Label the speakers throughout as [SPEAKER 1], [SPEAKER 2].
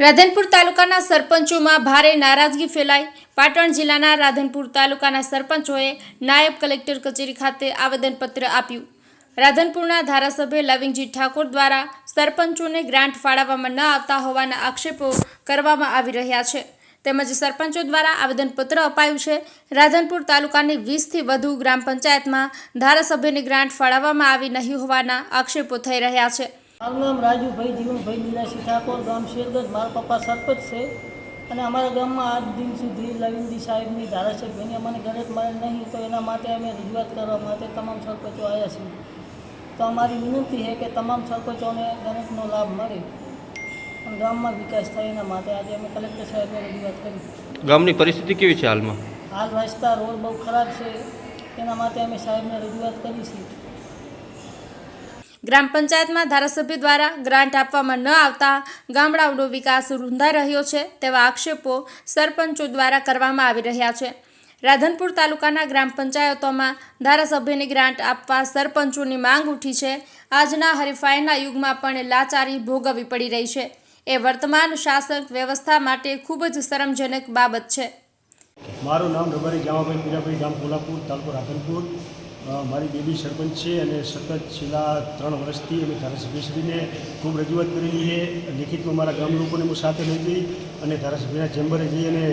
[SPEAKER 1] રાધનપુર તાલુકાના સરપંચોમાં ભારે નારાજગી ફેલાઈ. પાટણ જિલ્લાના રાધનપુર તાલુકાના સરપંચોએ નાયબ કલેક્ટર કચેરી ખાતે આવેદનપત્ર આપ્યું. રાધનપુરના ધારાસભ્ય લવિંગજી ઠાકોર દ્વારા સરપંચોને ગ્રાન્ટ ફાળવવામાં ન આવતા હોવાના આક્ષેપો કરવામાં આવી રહ્યા છે. તેમજ સરપંચો દ્વારા આવેદનપત્ર અપાયું છે. રાધનપુર તાલુકાની વીસથી વધુ ગ્રામ પંચાયતમાં ધારાસભ્યની ગ્રાન્ટ ફાળવવામાં આવી નહીં હોવાના આક્ષેપો થઈ રહ્યા છે.
[SPEAKER 2] મારું નામ રાજુભાઈ જીવનભાઈ નિરાશી ઠાકોર ગામ શેરગઢ. મારા પપ્પા સરપંચ છે અને અમારા ગામમાં આજ દિન સુધી લવિંગજી સાહેબની ધારાસભ્યની અમને ગણિત મળે નહીં તો એના માટે અમે રજૂઆત કરવા માટે તમામ સરપંચો આવ્યા છીએ. તો અમારી વિનંતી છે કે તમામ સરપંચોને ગણિતનો લાભ મળે અને ગામમાં વિકાસ થાય એના માટે આજે અમે કલેક્ટર સાહેબને રજૂઆત કરી.
[SPEAKER 3] ગામની પરિસ્થિતિ કેવી છે હાલમાં?
[SPEAKER 2] હાલ રસ્તા રોડ બહુ ખરાબ છે એના માટે અમે સાહેબને રજૂઆત કરી છે.
[SPEAKER 1] ગ્રામ પંચાયતમાં ધારાસભ્ય દ્વારા ગ્રાન્ટ આપવામાં ન આવતા ગામડાઓનો વિકાસ રૂંધાઈ રહ્યો છે તેવા આક્ષેપો સરપંચો દ્વારા કરવામાં આવી રહ્યા છે. રાધનપુર તાલુકાના ગ્રામ પંચાયતોમાં ધારાસભ્યની ગ્રાન્ટ આપવા સરપંચોની માંગ ઉઠી છે. આજના હરીફાઈના યુગમાં પણ લાચારી ભોગવવી પડી રહી છે. એ વર્તમાન શાસક વ્યવસ્થા માટે ખૂબ જ શરમજનક બાબત છે.
[SPEAKER 4] મારું નામ રબારી જામાભાઈ મીરાભાઈ ગામ કોલ્હાપુર, તાલુકો રાધનપુર. મારી બેબી સરપંચ છે અને સતત છેલ્લા ત્રણ વર્ષથી અમે ધારાસભ્યશ્રીને ખૂબ રજૂઆત કરેલી છે. લેખિતમાં મારા ગામ લોકોને હું સાથે લઈ જઈ અને ધારાસભ્યના ચેમ્બરે જઈ અને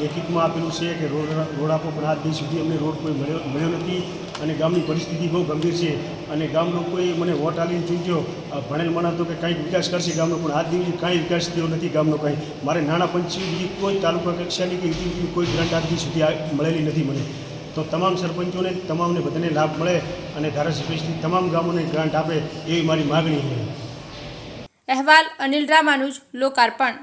[SPEAKER 4] લેખિતમાં આપેલું છે કે રોડ રોડ આપો, પણ આજ દિવસ સુધી અમને રોડ કોઈ મળ્યો મળ્યો નથી અને ગામની પરિસ્થિતિ બહુ ગંભીર છે. અને ગામ લોકોએ મને વોટ આલીને ચૂંટ્યો. ભણેલ માણસ તો કે કાંઈક વિકાસ કરશે ગામનો, પણ આજ દિવસે કાંઈ વિકાસ થયો નથી ગામનો કાંઈ. મારે નાણાં પંચી બીજી કોઈ તાલુકા કક્ષાની કે કોઈ ગ્રાન્ટ આજ સુધી મળેલી નથી મને. તો તમામ સરપંચોને, તમામને બધાને લાભ મળે અને ધારાસભ્યશ્રી તમામ ગામોને ગ્રાન્ટ આપે એવી મારી માગણી છે.
[SPEAKER 1] અહેવાલ અનિલ રામાનુજ, લોકાર્પણ.